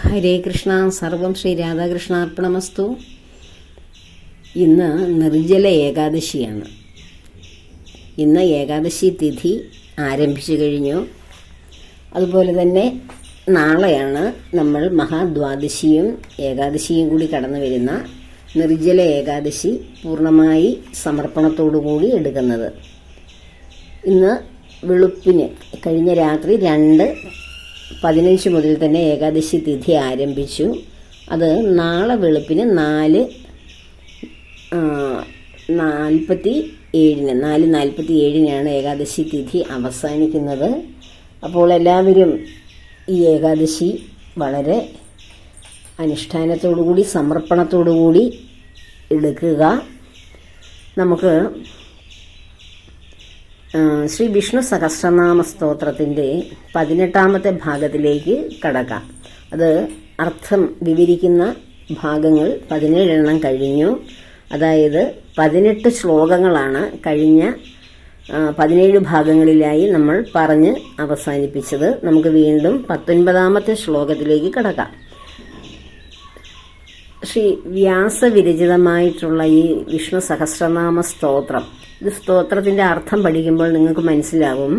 ഹരേ കൃഷ്ണ സർവം ശ്രീ രാധാകൃഷ്ണാർപ്പണമസ്തു. ഇന്ന് നിർജല ഏകാദശിയാണ്. ഇന്ന് ഏകാദശി തിഥി ആരംഭിച്ചു കഴിഞ്ഞു. അതുപോലെ തന്നെ നാളെയാണ് നമ്മൾ മഹാദ്വാദശിയും ഏകാദശിയും കൂടി കടന്നു വരുന്ന നിർജല ഏകാദശി പൂർണമായി സമർപ്പണത്തോടു കൂടി എടുക്കുന്നത്. ഇന്ന് വെളുപ്പിന് കഴിഞ്ഞ രാത്രി രണ്ട് പതിനഞ്ച് മുതൽ തന്നെ ഏകാദശി തിഥി ആരംഭിച്ചു. അത് നാളെ വെളുപ്പിന് നാല് നാൽപ്പത്തി ഏഴിന് നാല് നാൽപ്പത്തി ഏഴിനാണ് ഏകാദശി തിഥി അവസാനിക്കുന്നത്. അപ്പോൾ എല്ലാവരും ഈ ഏകാദശി വളരെ അനുഷ്ഠാനത്തോടുകൂടി സമർപ്പണത്തോടുകൂടി എടുക്കുക. നമുക്ക് ശ്രീ വിഷ്ണു സഹസ്രനാമ സ്തോത്രത്തിന്റെ പതിനെട്ടാമത്തെ ഭാഗത്തിലേക്ക് കടക്കാം. അത് അർത്ഥം വിവരിക്കുന്ന ഭാഗങ്ങൾ പതിനേഴെണ്ണം കഴിഞ്ഞു. അതായത് പതിനെട്ട് ശ്ലോകങ്ങളാണ് കഴിഞ്ഞ പതിനേഴ് ഭാഗങ്ങളിലായി നമ്മൾ പറഞ്ഞ് അവസാനിപ്പിച്ചത്. നമുക്ക് വീണ്ടും പത്തൊൻപതാമത്തെ ശ്ലോകത്തിലേക്ക് കടക്കാം. ശ്രീ വ്യാസവിരചിതമായിട്ടുള്ള ഈ വിഷ്ണു സഹസ്രനാമ സ്തോത്രം ഇത് സ്തോത്രത്തിന്റെ അർത്ഥം പഠിക്കുമ്പോൾ നിങ്ങൾക്ക് മനസ്സിലാവും.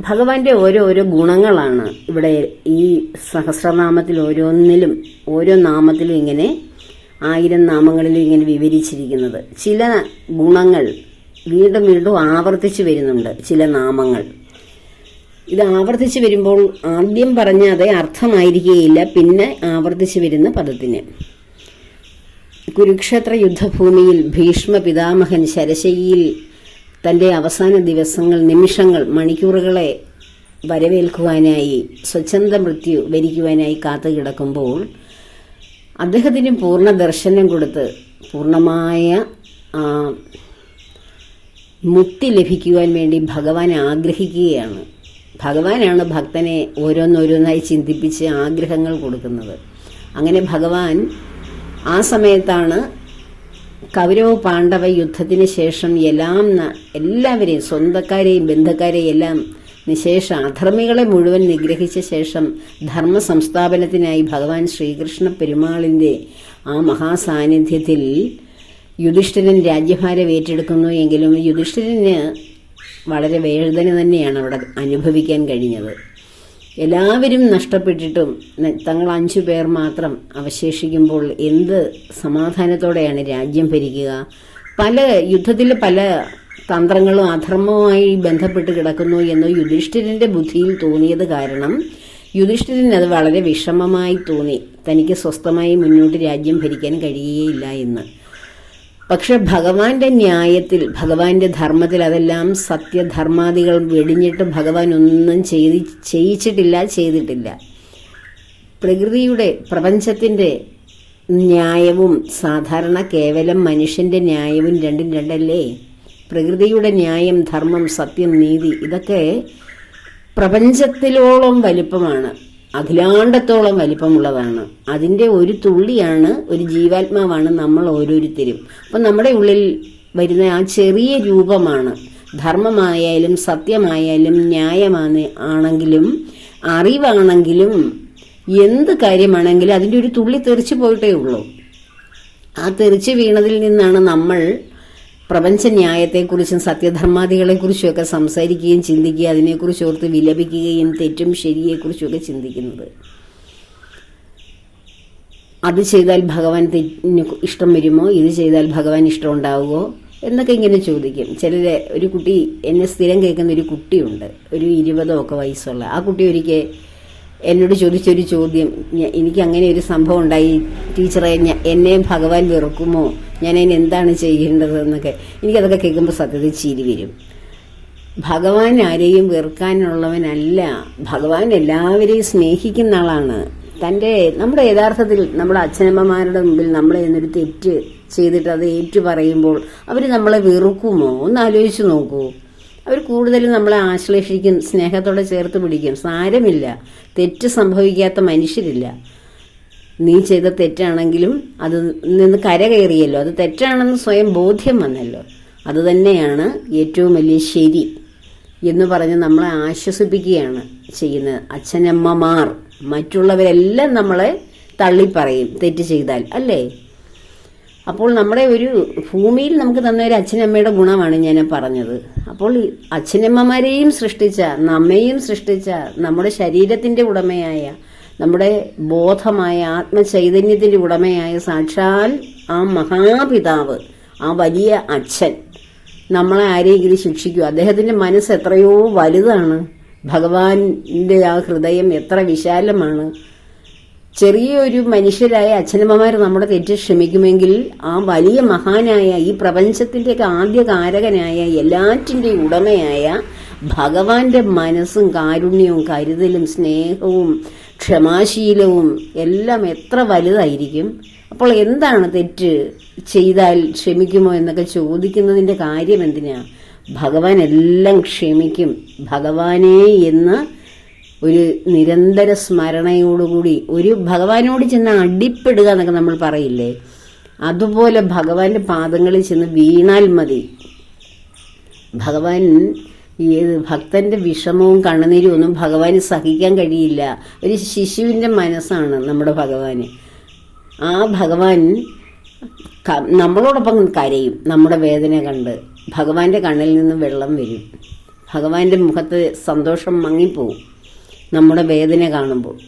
ഭഗവാന്റെ ഓരോരോ ഓരോ ഗുണങ്ങളാണ് ഇവിടെ ഈ സഹസ്രനാമത്തിൽ ഓരോന്നിലും ഓരോ നാമത്തിലും ഇങ്ങനെ ആയിരം നാമങ്ങളിലും ഇങ്ങനെ വിവരിച്ചിരിക്കുന്നത്. ചില ഗുണങ്ങൾ വീണ്ടും വീണ്ടും ആവർത്തിച്ചു വരുന്നുണ്ട് ചില നാമങ്ങൾ. ഇത് ആവർത്തിച്ച് വരുമ്പോൾ ആദ്യം പറഞ്ഞ അതേ അർത്ഥമായിരിക്കുകയില്ല പിന്നെ ആവർത്തിച്ച് വരുന്ന പദത്തിന്. കുരുക്ഷേത്ര യുദ്ധഭൂമിയിൽ ഭീഷ്മ പിതാമഹൻ ശരശയിൽ തന്റെ അവസാന ദിവസങ്ങൾ നിമിഷങ്ങൾ മണിക്കൂറുകളെ വരവേൽക്കുവാനായി സ്വച്ഛന്ത മൃത്യു വരിക്കുവാനായി കാത്തുകിടക്കുമ്പോൾ അദ്ദേഹത്തിന് പൂർണ ദർശനം കൊടുത്ത് പൂർണമായ മുക്തി ലഭിക്കുവാൻ വേണ്ടി ഭഗവാൻ ആഗ്രഹിക്കുകയാണ്. ഭഗവാനാണ് ഭക്തനെ ഓരോന്നോരോന്നായി ചിന്തിപ്പിച്ച് ആഗ്രഹങ്ങൾ കൊടുക്കുന്നത്. അങ്ങനെ ഭഗവാൻ ആ സമയത്താണ് കൗരവ പാണ്ഡവ യുദ്ധത്തിന് ശേഷം എല്ലാം എല്ലാവരെയും സ്വന്തക്കാരെയും ബന്ധുക്കാരെയും എല്ലാം നിശേഷ അധർമ്മികളെ മുഴുവൻ നിഗ്രഹിച്ച ശേഷം ധർമ്മ സംസ്ഥാപനത്തിനായി ഭഗവാൻ ശ്രീകൃഷ്ണ പെരുമാളിന്റെ ആ മഹാസാന്നിധ്യത്തിൽ യുധിഷ്ഠിരൻ രാജ്യഭാരം ഏറ്റെടുക്കുന്നു എങ്കിലും യുധിഷ്ഠിരന് വളരെ വേദന തന്നെയാണ് അവിടെ അനുഭവിക്കാൻ കഴിഞ്ഞത്. എല്ലാവരും നഷ്ടപ്പെട്ടിട്ടും തങ്ങൾ അഞ്ചു പേർ മാത്രം അവശേഷിക്കുമ്പോൾ എന്ത് സമാധാനത്തോടെയാണ് രാജ്യം ഭരിക്കുക? പല യുദ്ധത്തിൽ പല തന്ത്രങ്ങളും അധർമ്മവുമായി ബന്ധപ്പെട്ട് കിടക്കുന്നു എന്ന് യുധിഷ്ഠിരന്റെ ബുദ്ധിയിൽ തോന്നിയത് കാരണം യുധിഷ്ഠിരൻ അത് വളരെ വിഷമമായി തോന്നി. തനിക്ക് സ്വസ്ഥമായി മുന്നോട്ട് രാജ്യം ഭരിക്കാൻ കഴിയുകയില്ല എന്ന്. പക്ഷെ ഭഗവാന്റെ ന്യായത്തിൽ ഭഗവാന്റെ ധർമ്മത്തിൽ അതെല്ലാം സത്യധർമാദികൾ വെടിഞ്ഞിട്ട് ഭഗവാൻ ഒന്നും ചെയ്തി ചെയ്യിച്ചിട്ടില്ല ചെയ്തിട്ടില്ല. പ്രകൃതിയുടെ പ്രപഞ്ചത്തിന്റെ ന്യായവും സാധാരണ കേവലം മനുഷ്യന്റെ ന്യായവും രണ്ടും രണ്ടല്ലേ? പ്രകൃതിയുടെ ന്യായം ധർമ്മം സത്യം നീതി ഇതൊക്കെ പ്രപഞ്ചത്തിലോളം വലിപ്പമാണ്. അഖിലാണ്ടത്തോളം വലിപ്പമുള്ളതാണ്. അതിന്റെ ഒരു തുള്ളിയാണ് ഒരു ജീവാത്മാവാണ് നമ്മൾ ഓരോരുത്തരും. അപ്പം നമ്മുടെ ഉള്ളിൽ വരുന്ന ആ ചെറിയ രൂപമാണ്. ധർമ്മമായാലും സത്യമായാലും ന്യായമാണ് ആണെങ്കിലും അറിവാണെങ്കിലും എന്ത് കാര്യമാണെങ്കിലും അതിന്റെ ഒരു തുള്ളി തെറിച്ചു പോയിട്ടേ ഉള്ളൂ. ആ തെറിച്ച് വീണതിൽ നിന്നാണ് നമ്മൾ പ്രപഞ്ച ന്യായത്തെക്കുറിച്ചും സത്യധർമാദികളെക്കുറിച്ചും ഒക്കെ സംസാരിക്കുകയും ചിന്തിക്കുകയും അതിനെക്കുറിച്ച് ഓർത്ത് വിലപിക്കുകയും തെറ്റും ശരിയെക്കുറിച്ചും ഒക്കെ ചിന്തിക്കുന്നത്. അത് ചെയ്താൽ ഭഗവാൻ ഇഷ്ടം വരുമോ? ഇത് ചെയ്താൽ ഭഗവാൻ ഇഷ്ടം ഉണ്ടാവുമോ എന്നൊക്കെ ഇങ്ങനെ ചോദിക്കും. ചില ഒരു കുട്ടി എന്നെ സ്ഥിരം കേൾക്കുന്ന ഒരു കുട്ടിയുണ്ട്. ഒരു ഇരുപതോ ഒക്കെ വയസ്സുള്ള. ആ കുട്ടി ഒരിക്കൽ എന്നോട് ചോദിച്ചൊരു ചോദ്യം എനിക്ക് അങ്ങനെ ഒരു സംഭവം ഉണ്ടായി. ടീച്ചറെ എന്നെ ഭഗവാൻ വെറുക്കുമോ? ഞാൻ അതിന് എന്താണ് ചെയ്യേണ്ടത് എന്നൊക്കെ എനിക്കതൊക്കെ കേൾക്കുമ്പോൾ സത്യത്തിൽ ചിരി വരും. ഭഗവാൻ ആരെയും വെറുക്കാനുള്ളവനല്ല. ഭഗവാൻ എല്ലാവരെയും സ്നേഹിക്കുന്ന ആളാണ്. തന്റെ നമ്മുടെ യഥാർത്ഥത്തിൽ നമ്മുടെ അച്ഛനമ്മമാരുടെ മുമ്പിൽ നമ്മൾ എന്നൊരു തെറ്റ് ചെയ്തിട്ട് അത് ഏറ്റു പറയുമ്പോൾ അവർ നമ്മളെ വെറുക്കുമോ? ഒന്ന് ആലോചിച്ച് നോക്കൂ. അവർ കൂടുതലും നമ്മളെ ആശ്ലേഷിക്കും സ്നേഹത്തോടെ ചേർത്ത് പിടിക്കും. സാരമില്ല. തെറ്റ് സംഭവിക്കാത്ത മനുഷ്യരില്ല. നീ ചെയ്ത തെറ്റാണെങ്കിലും അത് നിന്ന് കരകയറിയല്ലോ അത് തെറ്റാണെന്ന് സ്വയം ബോധ്യം വന്നല്ലോ. അത് തന്നെയാണ് ഏറ്റവും വലിയ ശരി എന്ന് പറഞ്ഞ് നമ്മളെ ആശ്വസിപ്പിക്കുകയാണ് ചെയ്യുന്നത് അച്ഛനമ്മമാർ. മറ്റുള്ളവരെല്ലാം നമ്മളെ തള്ളിപ്പറയും. തെറ്റ് ചെയ്താൽ അല്ലേ? അപ്പോൾ നമ്മുടെ ഒരു ഭൂമിയിൽ നമുക്ക് തന്ന ഒരു അച്ഛനമ്മയുടെ ഗുണമാണ് ഞാൻ പറഞ്ഞത്. അപ്പോൾ അച്ഛനമ്മമാരെയും സൃഷ്ടിച്ച നമ്മയും സൃഷ്ടിച്ച നമ്മുടെ ശരീരത്തിന്റെ ഉടമയായ നമ്മുടെ ബോധമായ ആത്മചൈതന്യത്തിന്റെ ഉടമയായ സാക്ഷാൽ ആ മഹാപിതാവ് ആ വലിയ അച്ഛൻ നമ്മളെ ആരെങ്കിലും ശിക്ഷിക്കും. അദ്ദേഹത്തിന്റെ മനസ്സ് എത്രയോ വലുതാണ്. ഭഗവാന്റെ ആ ഹൃദയം എത്ര വിശാലമാണ്. ചെറിയൊരു മനുഷ്യരായ അച്ഛനമ്മമാർ നമ്മുടെ തെറ്റ് ക്ഷമിക്കുമെങ്കിൽ ആ വലിയ മഹാനായ ഈ പ്രപഞ്ചത്തിന്റെയൊക്കെ ആദ്യ കാരകനായ എല്ലാറ്റിന്റെയും ഉടമയായ ഭഗവാന്റെ മനസ്സും കാരുണ്യവും കരുതലും സ്നേഹവും ക്ഷമാശീലവും എല്ലാം എത്ര വലുതായിരിക്കും? അപ്പോൾ എന്താണ് തെറ്റ് ചെയ്താൽ ക്ഷമിക്കുമോ എന്നൊക്കെ ചോദിക്കുന്നതിന്റെ കാര്യം എന്തിനാ? ഭഗവാൻ എല്ലാം ക്ഷമിക്കും. ഭഗവാനേ എന്ന് ഒരു നിരന്തര സ്മരണയോടുകൂടി ഒരു ഭഗവാനോട് ചെന്ന് അടിപ്പെടുക എന്നൊക്കെ നമ്മൾ പറയില്ലേ? അതുപോലെ ഭഗവാന്റെ പാദങ്ങളിൽ ചെന്ന് വീണാൽ മതി. ഭഗവാൻ ഏത് ഭക്തന്റെ വിഷമവും കണ്ണുനീരും ഒന്നും ഭഗവാന് സഹിക്കാൻ കഴിയില്ല. ഒരു ശിശുവിന്റെ മനസ്സാണ് നമ്മുടെ ഭഗവാന്. ആ ഭഗവാൻ നമ്മളോടൊപ്പം കരയും നമ്മുടെ വേദന കണ്ട്. ഭഗവാന്റെ കണ്ണിൽ നിന്ന് വെള്ളം വരും. ഭഗവാന്റെ മുഖത്ത് സന്തോഷം മങ്ങിപ്പോവും. നമ്മുടെ വേദന കാണുമ്പോൾ.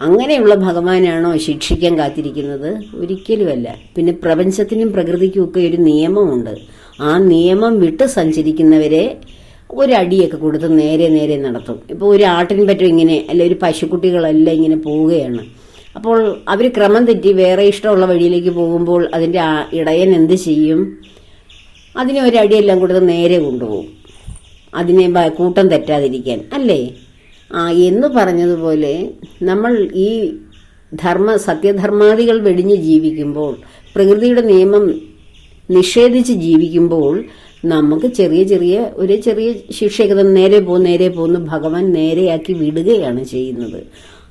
അങ്ങനെയുള്ള ഭഗവാനാണോ ശിക്ഷിക്കാൻ കാത്തിരിക്കുന്നത്? ഒരിക്കലുമല്ല. പിന്നെ പ്രപഞ്ചത്തിനും പ്രകൃതിക്കും ഒക്കെ ഒരു നിയമമുണ്ട്. ആ നിയമം വിട്ട് സഞ്ചരിക്കുന്നവരെ ഒരടിയൊക്കെ കൊടുത്ത് നേരെ നേരെ നടത്തും. ഇപ്പോൾ ഒരു ആട്ടിൻ പറ്റും ഇങ്ങനെ അല്ലെ ഒരു പശുക്കുട്ടികളെല്ലാം ഇങ്ങനെ പോവുകയാണ്. അപ്പോൾ അവർ ക്രമം തെറ്റി വേറെ ഇഷ്ടമുള്ള വഴിയിലേക്ക് പോകുമ്പോൾ അതിന്റെ ഇടയൻ എന്ത് ചെയ്യും? അതിനെ ഒരടിയെല്ലാം കൊടുത്ത് നേരെ കൊണ്ടുപോകും. അതിനെ കൂട്ടം തെറ്റാതിരിക്കാൻ. അല്ലേ? എന്ന് പറഞ്ഞതുപോലെ നമ്മൾ ഈ ധർമ്മ സത്യധർമാദികൾ വെടിഞ്ഞ് ജീവിക്കുമ്പോൾ പ്രകൃതിയുടെ നിയമം നിഷേധിച്ച് ജീവിക്കുമ്പോൾ നമുക്ക് ചെറിയ ചെറിയ ഒരു ചെറിയ ശിക്ഷയൊക്കെ നേരെ പോകും നേരെ പോകുന്നു ഭഗവാൻ നേരെയാക്കി വിടുകയാണ് ചെയ്യുന്നത്.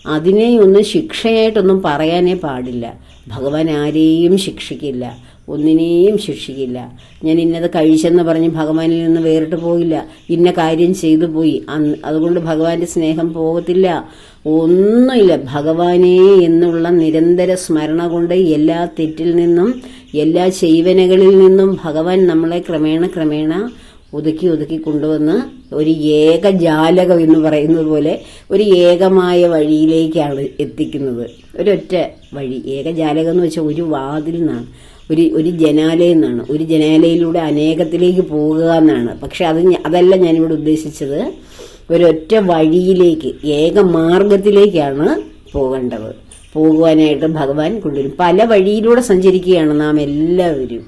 അതിനെ ശിക്ഷയായിട്ടൊന്നും പറയാനേ പാടില്ല. ഭഗവാൻ ആരെയും ശിക്ഷിക്കില്ല. ഒന്നിനെയും ശിക്ഷിക്കില്ല. ഞാൻ ഇന്നത് കഴിച്ചെന്ന് പറഞ്ഞ് ഭഗവാനിൽ നിന്ന് വേറിട്ട് പോയില്ല. ഇന്ന കാര്യം ചെയ്തു പോയി. അതുകൊണ്ട് ഭഗവാന്റെ സ്നേഹം പോകത്തില്ല. ഒന്നുമില്ല. ഭഗവാനെ എന്നുള്ള നിരന്തര സ്മരണ കൊണ്ട് എല്ലാ തെറ്റിൽ നിന്നും എല്ലാ ചെയ്വനകളിൽ നിന്നും ഭഗവാൻ നമ്മളെ ക്രമേണ ക്രമേണ ഒതുക്കി ഒതുക്കി കൊണ്ടുവന്ന് ഒരു ഏക ഏകജാലകം എന്ന് പറയുന്നത് പോലെ ഒരു ഏകമായ വഴിയിലേക്കാണ് എത്തിക്കുന്നത്. ഒരൊറ്റ വഴി. ഏകജാലകം എന്ന് വെച്ചാൽ ഒരു വാതിൽ നിന്നാണ് ഒരു ഒരു ജനാലയം എന്നാണ്. ഒരു ജനാലയിലൂടെ അനേകത്തിലേക്ക് പോകുക എന്നാണ്. പക്ഷെ അത് അതല്ല ഞാനിവിടെ ഉദ്ദേശിച്ചത്. ഒരൊറ്റ വഴിയിലേക്ക് ഏക മാർഗത്തിലേക്കാണ് പോകേണ്ടത്. പോകുവാനായിട്ട് ഭഗവാൻ കൊണ്ടുവരും. പല വഴിയിലൂടെ സഞ്ചരിക്കുകയാണ് നാം എല്ലാവരും.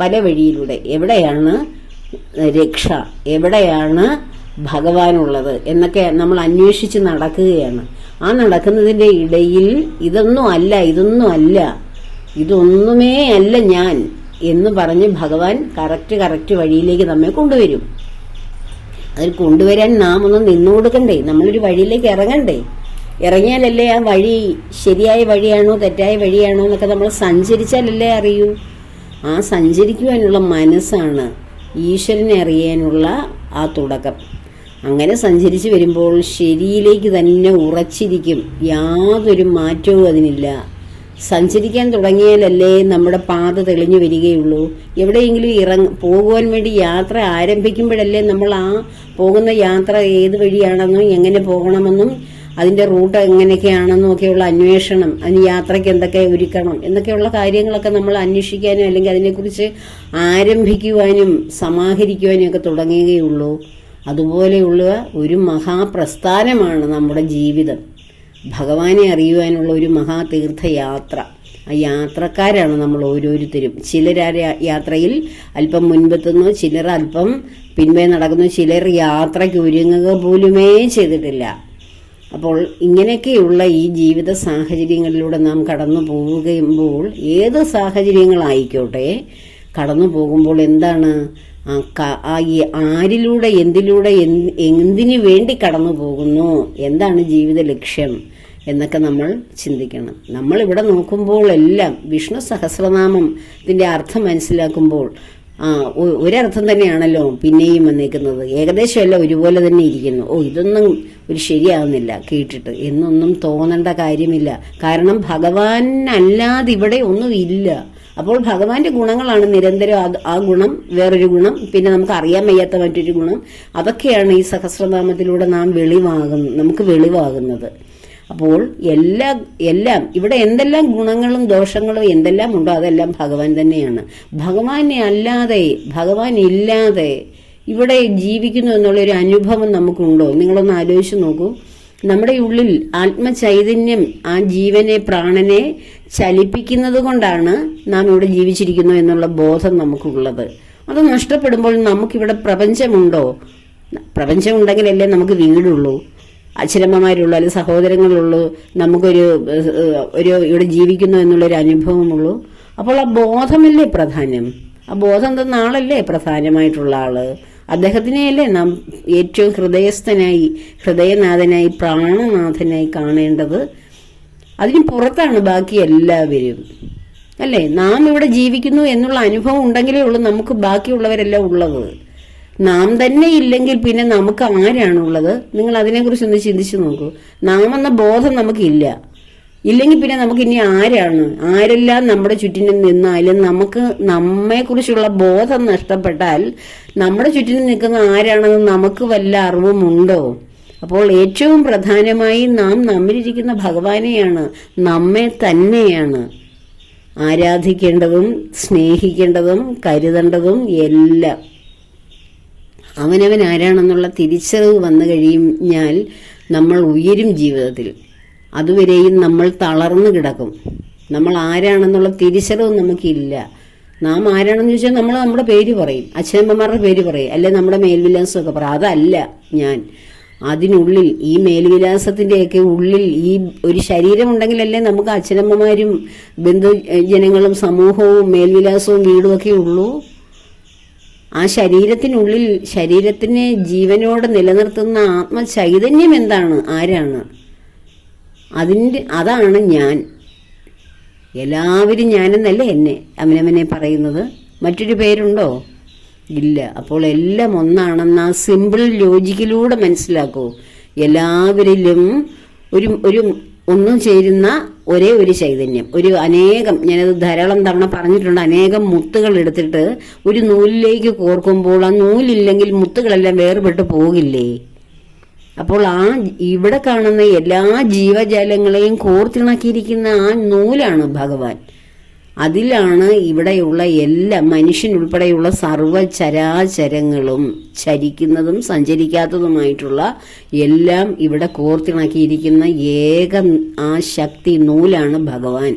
പല വഴിയിലൂടെ. എവിടെയാണ് രക്ഷ? എവിടെയാണ് ഭഗവാനുള്ളത്? എന്നൊക്കെ നമ്മൾ അന്വേഷിച്ച് നടക്കുകയാണ്. ആ നടക്കുന്നതിന്റെ ഇടയിൽ ഇതൊന്നും അല്ല ഇതൊന്നും അല്ല. ഇതൊന്നുമേ അല്ല ഞാൻ എന്ന് പറഞ്ഞ് ഭഗവാൻ കറക്റ്റ് കറക്റ്റ് വഴിയിലേക്ക് നമ്മെ കൊണ്ടുവരും. അതിൽ കൊണ്ടുവരാൻ നാം ഒന്ന് നിന്നു കൊടുക്കണ്ടേ? നമ്മളൊരു വഴിയിലേക്ക് ഇറങ്ങണ്ടേ? ഇറങ്ങിയാലല്ലേ ആ വഴി ശരിയായ വഴിയാണോ തെറ്റായ വഴിയാണോ എന്നൊക്കെ നമ്മൾ സഞ്ചരിച്ചാലല്ലേ അറിയൂ? ആ സഞ്ചരിക്കുവാനുള്ള മനസ്സാണ് ഈശ്വരനെ അറിയാനുള്ള ആ തുടക്കം. അങ്ങനെ സഞ്ചരിച്ച് വരുമ്പോൾ ശരിയിലേക്ക് തന്നെ ഉറച്ചിരിക്കും. യാതൊരു മാറ്റവും അതിനില്ല. സഞ്ചരിക്കാൻ തുടങ്ങിയാലല്ലേ നമ്മുടെ പാത തെളിഞ്ഞു വരികയുള്ളൂ. എവിടെയെങ്കിലും ഇറങ്ങ പോകുവാൻ വേണ്ടി യാത്ര ആരംഭിക്കുമ്പോഴല്ലേ നമ്മൾ ആ പോകുന്ന യാത്ര ഏത് വഴിയാണെന്നും എങ്ങനെ പോകണമെന്നും അതിന്റെ റൂട്ട് എങ്ങനെയൊക്കെയാണെന്നും ഒക്കെയുള്ള അന്വേഷണം അതിന് യാത്രയ്ക്ക് എന്തൊക്കെ ഒരുക്കണം എന്നൊക്കെയുള്ള കാര്യങ്ങളൊക്കെ നമ്മൾ അന്വേഷിക്കാനും അല്ലെങ്കിൽ അതിനെക്കുറിച്ച് ആരംഭിക്കുവാനും സമാഹരിക്കുവാനും ഒക്കെ തുടങ്ങുകയുള്ളൂ. അതുപോലെയുള്ള ഒരു മഹാപ്രസ്ഥാനമാണ് നമ്മുടെ ജീവിതം. ഭഗവാനെ അറിയുവാനുള്ള ഒരു മഹാതീർത്ഥയാത്ര. ആ യാത്രക്കാരാണ് നമ്മൾ ഓരോരുത്തരും. ചിലർ ആ യാത്രയിൽ അല്പം മുൻപെത്തുന്നു ചിലർ അല്പം പിൻപേ നടക്കുന്നു ചിലർ യാത്രയ്ക്ക് ഒരുങ്ങുക പോലുമേ ചെയ്തിട്ടില്ല. അപ്പോൾ ഇങ്ങനെയൊക്കെയുള്ള ഈ ജീവിത സാഹചര്യങ്ങളിലൂടെ നാം കടന്നു പോവുകയുമ്പോൾ ഏത് സാഹചര്യങ്ങളായിക്കോട്ടെ കടന്നു പോകുമ്പോൾ എന്താണ് ആരിലൂടെ എന്തിലൂടെ എന്ത് എന്തിനു വേണ്ടി കടന്നു പോകുന്നു? എന്താണ് ജീവിത ലക്ഷ്യം? എന്നൊക്കെ നമ്മൾ ചിന്തിക്കണം. നമ്മൾ ഇവിടെ നോക്കുമ്പോൾ എല്ലാം വിഷ്ണു സഹസ്രനാമം ഇതിന്റെ അർത്ഥം മനസ്സിലാക്കുമ്പോൾ ആ ഒരർത്ഥം തന്നെയാണല്ലോ പിന്നെയും വന്നേക്കുന്നത്. ഏകദേശം എല്ലാം ഒരുപോലെ തന്നെ ഇരിക്കുന്നു. ഓ ഇതൊന്നും ഒരു ശരിയാവുന്നില്ല കേട്ടിട്ട്. എന്നൊന്നും തോന്നേണ്ട കാര്യമില്ല. കാരണം ഭഗവാൻ അല്ലാതെ ഇവിടെ ഒന്നും ഇല്ല. അപ്പോൾ ഭഗവാന്റെ ഗുണങ്ങളാണ് നിരന്തരം ആ ഗുണം വേറൊരു ഗുണം പിന്നെ നമുക്ക് അറിയാൻ വയ്യാത്ത മറ്റൊരു ഗുണം. അതൊക്കെയാണ് ഈ സഹസ്രനാമത്തിലൂടെ നാം വെളിവാകുന്നത് നമുക്ക് വെളിവാകുന്നത്. അപ്പോൾ എല്ലാ എല്ലാം ഇവിടെ എന്തെല്ലാം ഗുണങ്ങളും ദോഷങ്ങളും എന്തെല്ലാം ഉണ്ടോ അതെല്ലാം ഭഗവാൻ തന്നെയാണ്. ഭഗവാനെ അല്ലാതെ ഭഗവാൻ ഇല്ലാതെ ഇവിടെ ജീവിക്കുന്നു എന്നുള്ളൊരു അനുഭവം നമുക്കുണ്ടോ? നിങ്ങളൊന്ന് ആലോചിച്ച് നോക്കൂ. നമ്മുടെ ഉള്ളിൽ ആത്മചൈതന്യം ആ ജീവനെ പ്രാണനെ ചലിപ്പിക്കുന്നത് കൊണ്ടാണ് നാം ഇവിടെ ജീവിച്ചിരിക്കുന്നു എന്നുള്ള ബോധം നമുക്കുള്ളത്. അത് നഷ്ടപ്പെടുമ്പോൾ നമുക്കിവിടെ പ്രപഞ്ചമുണ്ടോ? പ്രപഞ്ചമുണ്ടെങ്കിലല്ലേ നമുക്ക് വീടുള്ളൂ. അച്ഛനമ്മമാരുള്ളൂ അല്ലെങ്കിൽ സഹോദരങ്ങളുള്ളൂ നമുക്കൊരു ഒരു ഇവിടെ ജീവിക്കുന്നു എന്നുള്ളൊരു അനുഭവമുള്ളൂ. അപ്പോൾ ആ ബോധമല്ലേ പ്രധാനം ആ ബോധം തന്ന ആളല്ലേ പ്രധാനമായിട്ടുള്ള ആൾ? അദ്ദേഹത്തിനെയല്ലേ നാം ഏറ്റവും ഹൃദയസ്ഥനായി ഹൃദയനാഥനായി പ്രാണനാഥനായി കാണേണ്ടത്? അതിന് പുറത്താണ് ബാക്കി എല്ലാവരും. അല്ലേ? നാം ഇവിടെ ജീവിക്കുന്നു എന്നുള്ള അനുഭവം ഉണ്ടെങ്കിലേ ഉള്ളൂ നമുക്ക് ബാക്കിയുള്ളവരെല്ലാം ഉള്ളത്. നാം തന്നെ ഇല്ലെങ്കിൽ പിന്നെ നമുക്ക് ആരാണുള്ളത് നിങ്ങൾ അതിനെക്കുറിച്ച് ഒന്ന് ചിന്തിച്ചു നോക്കൂ. നാം എന്ന ബോധം നമുക്കില്ല. ഇല്ലെങ്കിൽ പിന്നെ നമുക്ക് ഇനി ആരാണ്? ആരെല്ലാം നമ്മുടെ ചുറ്റിനും നിന്നാലും നമുക്ക് നമ്മെക്കുറിച്ചുള്ള ബോധം നഷ്ടപ്പെട്ടാൽ നമ്മുടെ ചുറ്റിനും നിൽക്കുന്ന ആരാണെന്ന് നമുക്ക് വല്ല അറിവുമുണ്ടോ? അപ്പോൾ ഏറ്റവും പ്രധാനമായി നാം നമ്മിലിരിക്കുന്ന ഭഗവാനെയാണ് നമ്മെ തന്നെയാണ്. ആരാധിക്കേണ്ടതും സ്നേഹിക്കേണ്ടതും കരുതേണ്ടതും എല്ലാം. അവനവൻ ആരാണെന്നുള്ള തിരിച്ചറിവ് വന്നു കഴിഞ്ഞാൽ നമ്മൾ ഉയരും ജീവിതത്തിൽ. അതുവരെയും നമ്മൾ തളർന്നു കിടക്കും. നമ്മൾ ആരാണെന്നുള്ള തിരിച്ചറിവ് നമുക്കില്ല. നാം ആരാണെന്ന് ചോദിച്ചാൽ നമ്മൾ നമ്മുടെ പേര് പറയും. അച്ഛനമ്മമാരുടെ പേര് പറയും. അല്ലെ നമ്മുടെ മേൽവിലാസമൊക്കെ പറയും. അതല്ല ഞാൻ. അതിനുള്ളിൽ ഈ മേൽവിലാസത്തിന്റെയൊക്കെ ഉള്ളിൽ ഈ ഒരു ശരീരം ഉണ്ടെങ്കിലല്ലേ നമുക്ക് അച്ഛനമ്മമാരും ബന്ധുജനങ്ങളും സമൂഹവും മേൽവിലാസവും വീടും ഒക്കെ ഉള്ളൂ. ആ ശരീരത്തിനുള്ളിൽ ശരീരത്തിനെ ജീവനോടെ നിലനിർത്തുന്ന ആത്മചൈതന്യം എന്താണ്? ആരാണ്? അതിന്റെ അതാണ് ഞാൻ. എല്ലാവരും ഞാനെന്നല്ലേ എന്നെ? അവനവനെ പറയുന്നത്. മറ്റൊരു പേരുണ്ടോ? ഇല്ല. അപ്പോൾ എല്ലാം ഒന്നാണെന്ന് ആ സിമ്പിൾ ലോജിക്കിലൂടെ മനസ്സിലാക്കൂ. എല്ലാവരിലും ഒരു ഒരു ഒന്നും ചേരുന്ന ഒരേ ഒരു ചൈതന്യം. ഒരു അനേകം ഞാനത് ധാരാളം തവണ പറഞ്ഞിട്ടുണ്ട് അനേകം മുത്തുകൾ എടുത്തിട്ട് ഒരു നൂലിലേക്ക് കോർക്കുമ്പോൾ ആ നൂലില്ലെങ്കിൽ മുത്തുകളെല്ലാം വേർപെട്ട് പോകില്ലേ? അപ്പോൾ ആ ഇവിടെ കാണുന്ന എല്ലാ ജീവജാലങ്ങളെയും കോർത്തിണക്കിയിരിക്കുന്ന ആ നൂലാണ് ഭഗവാൻ. അതിലാണ് ഇവിടെയുള്ള എല്ലാ മനുഷ്യനുൾപ്പെടെയുള്ള സർവ ചരാചരങ്ങളും ചരിക്കുന്നതും സഞ്ചരിക്കാത്തതുമായിട്ടുള്ള എല്ലാം ഇവിടെ കോർത്തിണക്കിയിരിക്കുന്ന ഏക ആ ശക്തി നൂലാണ് ഭഗവാൻ.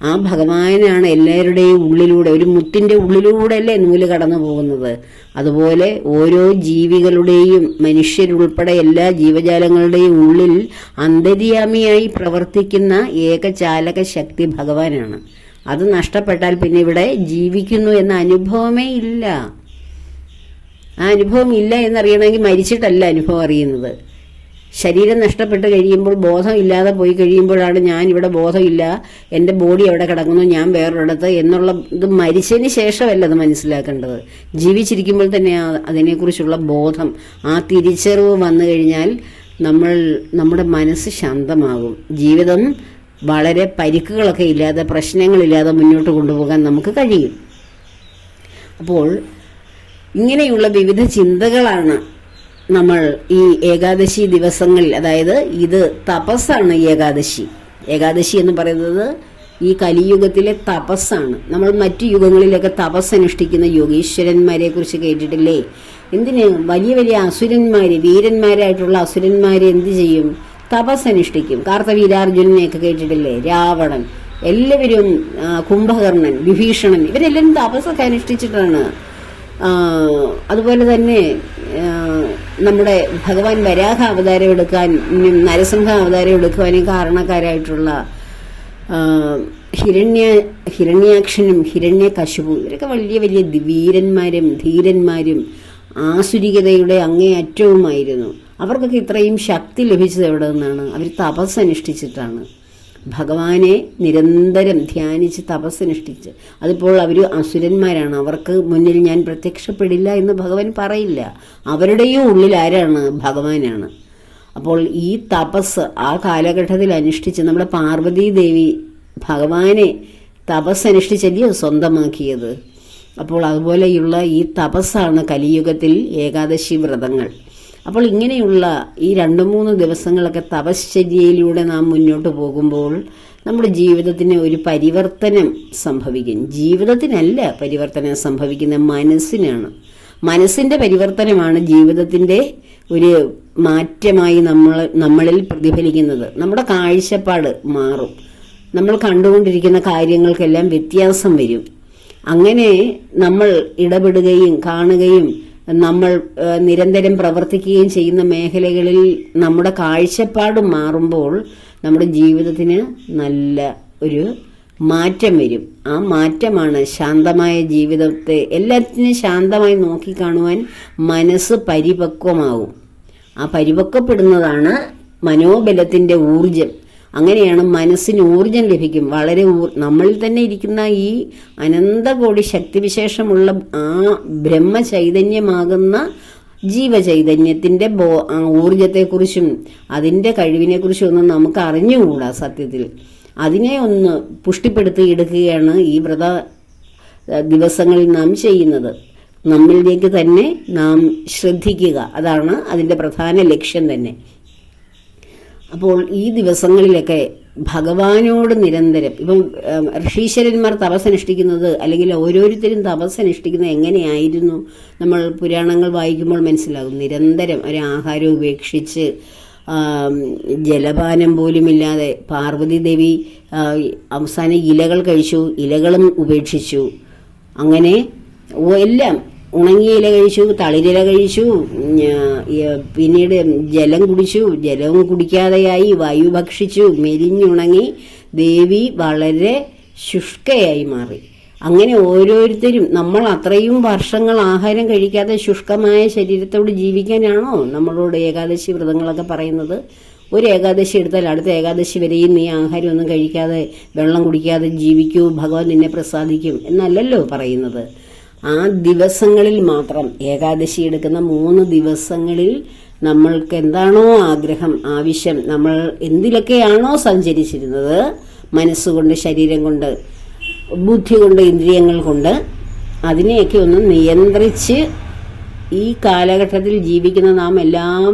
ആ ഭഗവാനാണ് എല്ലാവരുടെയും ഉള്ളിലൂടെ ഒരു മുത്തിന്റെ ഉള്ളിലൂടെ അല്ലേ നൂൽ കടന്നു പോകുന്നത്. അതുപോലെ ഓരോ ജീവികളുടെയും മനുഷ്യരുൾപ്പെടെ എല്ലാ ജീവജാലങ്ങളുടെയും ഉള്ളിൽ അന്തര്യാമിയായി പ്രവർത്തിക്കുന്ന ഏകചാലക ശക്തി ഭഗവാനാണ്. അത് നഷ്ടപ്പെട്ടാൽ പിന്നെ ഇവിടെ ജീവിക്കുന്നു എന്ന അനുഭവമേ ഇല്ല. ആ അനുഭവം ഇല്ല എന്നറിയണമെങ്കിൽ മരിച്ചിട്ടല്ല അനുഭവം അറിയുന്നത്. ശരീരം നഷ്ടപ്പെട്ട് കഴിയുമ്പോൾ ബോധം ഇല്ലാതെ പോയി കഴിയുമ്പോഴാണ് ഞാൻ ഇവിടെ ബോധമില്ല എന്റെ ബോഡി എവിടെ കിടക്കുന്നു ഞാൻ വേറൊരിടത്ത് എന്നുള്ള ഇത് മരിച്ചതിന് ശേഷമല്ല അത് മനസ്സിലാക്കേണ്ടത്. ജീവിച്ചിരിക്കുമ്പോൾ തന്നെ അതിനെക്കുറിച്ചുള്ള ബോധം ആ തിരിച്ചറിവ് വന്നു കഴിഞ്ഞാൽ നമ്മൾ നമ്മുടെ മനസ്സ് ശാന്തമാകും. ജീവിതം വളരെ പരിക്കുകളൊക്കെ ഇല്ലാതെ പ്രശ്നങ്ങളില്ലാതെ മുന്നോട്ട് കൊണ്ടുപോകാൻ നമുക്ക് കഴിയും. അപ്പോൾ ഇങ്ങനെയുള്ള വിവിധ ചിന്തകളാണ് നമ്മൾ ഈ ഏകാദശി ദിവസങ്ങളിൽ അതായത് ഇത് തപസ്സാണ് ഏകാദശി. ഏകാദശി എന്ന് പറയുന്നത് ഈ കലിയുഗത്തിലെ തപസ്സാണ്. നമ്മൾ മറ്റു യുഗങ്ങളിലൊക്കെ തപസ് അനുഷ്ഠിക്കുന്ന യോഗീശ്വരന്മാരെ കുറിച്ച് കേട്ടിട്ടില്ലേ? എന്തിന്? വലിയ വലിയ അസുരന്മാര് വീരന്മാരായിട്ടുള്ള അസുരന്മാർ എന്ത് ചെയ്യും? തപസ് അനുഷ്ഠിക്കും. കാർത്തവീരാർജുനനെയൊക്കെ കേട്ടിട്ടില്ലേ? രാവണൻ. എല്ലാവരും കുംഭകർണൻ വിഭീഷണൻ ഇവരെല്ലാം തപസ്സൊക്കെ അനുഷ്ഠിച്ചിട്ടാണ്. അതുപോലെ തന്നെ നമ്മുടെ ഭഗവാൻ വരാഹ അവതാരം എടുക്കാനും നരസിംഹ അവതാരം എടുക്കുവാനും കാരണക്കാരായിട്ടുള്ള ഹിരണ്യ ഹിരണ്യാക്ഷനും ഹിരണ്യ കശുവും ഇവരൊക്കെ വലിയ വലിയ വീരന്മാരും ധീരന്മാരും ആസുരികതയുടെ അങ്ങേയറ്റവുമായിരുന്നു. അവർക്കൊക്കെ ഇത്രയും ശക്തി ലഭിച്ചത് എവിടെ നിന്നാണ്? അവർ തപസ് അനുഷ്ഠിച്ചിട്ടാണ്. ഭഗവാനെ നിരന്തരം ധ്യാനിച്ച് തപസ്സനുഷ്ഠിച്ച്. അതിപ്പോൾ അവർ അസുരന്മാരാണ്. അവർക്ക് മുന്നിൽ ഞാൻ പ്രത്യക്ഷപ്പെടില്ല എന്ന് ഭഗവാൻ പറയില്ല. അവരുടെയും ഉള്ളിൽ ആരാണ്? ഭഗവാനാണ്. അപ്പോൾ ഈ തപസ് ആ കാലഘട്ടത്തിൽ അനുഷ്ഠിച്ച് നമ്മുടെ പാർവതീ ദേവി ഭഗവാനെ തപസ് അനുഷ്ഠിച്ചല്ലയോ സ്വന്തമാക്കിയത്? അപ്പോൾ അതുപോലെയുള്ള ഈ തപസ്സാണ് കലിയുഗത്തിൽ ഏകാദശി വ്രതങ്ങൾ. അപ്പോൾ ഇങ്ങനെയുള്ള ഈ രണ്ട് മൂന്ന് ദിവസങ്ങളൊക്കെ തപശ്ചര്യയിലൂടെ നാം മുന്നോട്ട് പോകുമ്പോൾ നമ്മുടെ ജീവിതത്തിന് ഒരു പരിവർത്തനം സംഭവിക്കും. ജീവിതത്തിനല്ല പരിവർത്തനം സംഭവിക്കുന്ന മനസ്സിനാണ്. മനസ്സിന്റെ പരിവർത്തനമാണ് ജീവിതത്തിന്റെ ഒരു മാറ്റമായി നമ്മൾ നമ്മളിൽ പ്രതിഫലിക്കുന്നത്. നമ്മുടെ കാഴ്ചപ്പാട് മാറും. നമ്മൾ കണ്ടുകൊണ്ടിരിക്കുന്ന കാര്യങ്ങൾക്കെല്ലാം വ്യത്യാസം വരും. അങ്ങനെ നമ്മൾ ഇടപെടുകയും കാണുകയും നമ്മൾ നിരന്തരം പ്രവർത്തിക്കുകയും ചെയ്യുന്ന മേഖലകളിൽ നമ്മുടെ കാഴ്ചപ്പാട് മാറുമ്പോൾ നമ്മുടെ ജീവിതത്തിന് നല്ല ഒരു മാറ്റം വരും. ആ മാറ്റമാണ് ശാന്തമായ ജീവിതത്തെ എല്ലാത്തിനും ശാന്തമായി നോക്കിക്കാണുവാൻ മനസ്സ് പരിപക്വമാവും. ആ പരിപക്വപ്പെടുന്നതാണ് മനോബലത്തിന്റെ ഊർജം അങ്ങനെയാണ് മനസ്സിന് ഊർജം ലഭിക്കും. വളരെ നമ്മളിൽ തന്നെ ഇരിക്കുന്ന ഈ അനന്തകോടി ശക്തിവിശേഷമുള്ള ആ ബ്രഹ്മചൈതന്യമാകുന്ന ജീവചൈതന്യത്തിന്റെ ബോ ഊർജത്തെക്കുറിച്ചും അതിന്റെ കഴിവിനെക്കുറിച്ചും ഒന്നും നമുക്ക് അറിഞ്ഞുകൂടാ സത്യത്തിൽ. അതിനെ ഒന്ന് പുഷ്ടിപ്പെടുത്തി എടുക്കുകയാണ് ഈ വ്രത ദിവസങ്ങളിൽ നാം ചെയ്യുന്നത്. നമ്മളിലേക്ക് തന്നെ നാം ശ്രദ്ധിക്കുക. അതാണ് അതിന്റെ പ്രധാന ലക്ഷ്യം തന്നെ. അപ്പോൾ ഈ ദിവസങ്ങളിലൊക്കെ ഭഗവാനോട് നിരന്തരം ഇപ്പം ഋഷീശ്വരന്മാർ തപസ്സനുഷ്ഠിക്കുന്നത് അല്ലെങ്കിൽ ഓരോരുത്തരും തപസ്സനുഷ്ഠിക്കുന്നത് എങ്ങനെയായിരുന്നു നമ്മൾ പുരാണങ്ങൾ വായിക്കുമ്പോൾ മനസ്സിലാകും. നിരന്തരം ഒരു ആഹാരം ഉപേക്ഷിച്ച് ജലപാനം പോലുമില്ലാതെ പാർവതി ദേവി അവസാനം ഇലകൾ കഴിച്ചു ഇലകളും ഉപേക്ഷിച്ചു. അങ്ങനെ എല്ലാം ഉണങ്ങിയ ഇല കഴിച്ചു തളിരില കഴിച്ചു പിന്നീട് ജലം കുടിച്ചു ജലവും കുടിക്കാതെയായി വായു ഭക്ഷിച്ചു മെലിഞ്ഞുണങ്ങി ദേവി വളരെ ശുഷ്കയായി മാറി. അങ്ങനെ ഓരോരുത്തരും നമ്മൾ അത്രയും വർഷങ്ങൾ ആഹാരം കഴിക്കാതെ ശുഷ്കമായ ശരീരത്തോട് ജീവിക്കാനാണോ നമ്മളോട് ഏകാദശി വ്രതങ്ങളൊക്കെ പറയുന്നത്? ഒരു ഏകാദശി എടുത്താൽ അടുത്ത ഏകാദശി വരെയും നീ ആഹാരമൊന്നും കഴിക്കാതെ വെള്ളം കുടിക്കാതെ ജീവിക്കൂ ഭഗവാൻ നിന്നെ പ്രസാദിക്കും എന്നല്ലല്ലോ പറയുന്നത്. ആ ദിവസങ്ങളിൽ മാത്രം ഏകാദശി എടുക്കുന്ന മൂന്ന് ദിവസങ്ങളിൽ നമ്മൾക്ക് എന്താണോ ആഗ്രഹം ആവശ്യം നമ്മൾ എന്തിലൊക്കെയാണോ സഞ്ചരിച്ചിരുന്നത് മനസ്സുകൊണ്ട് ശരീരം കൊണ്ട് ബുദ്ധി കൊണ്ട് ഇന്ദ്രിയങ്ങൾ കൊണ്ട് അതിനെയൊക്കെ ഒന്ന് നിയന്ത്രിച്ച് ഈ കാലഘട്ടത്തിൽ ജീവിക്കുന്ന നാം എല്ലാം